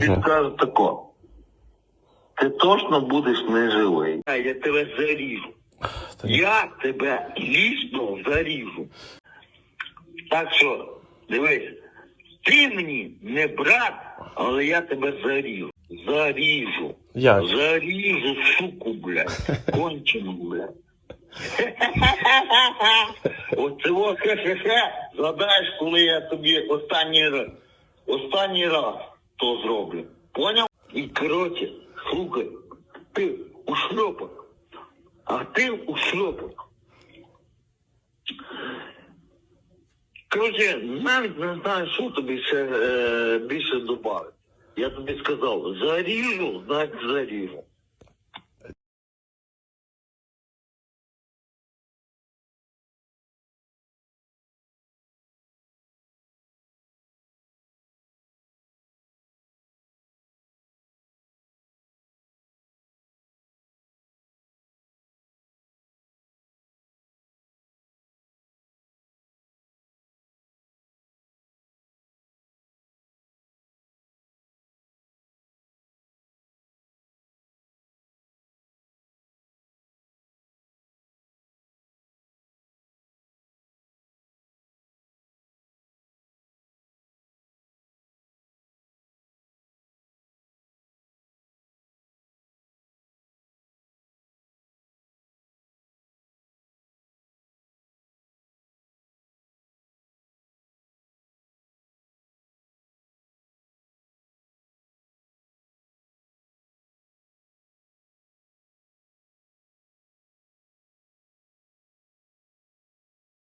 Він каже тако. Ти точно будеш не живий. А я тебе заріжу. Я тебе лічно заріжу. Так що, дивись, ти мені не брат, але я тебе заріжу. Заріжу. Як? Заріжу, суку, блядь. Кончену, блядь. Оцього хе-хе-хе, згадаєш, коли я тобі останній раз, останній раз то зроблю. Поняв? І коротше, слухай, ти у шльопок, а ти у шльопок. Коротше, навіть не знаю, що тобі ще е, більше додати. Я тобі сказав, заріжу, значить заріжу.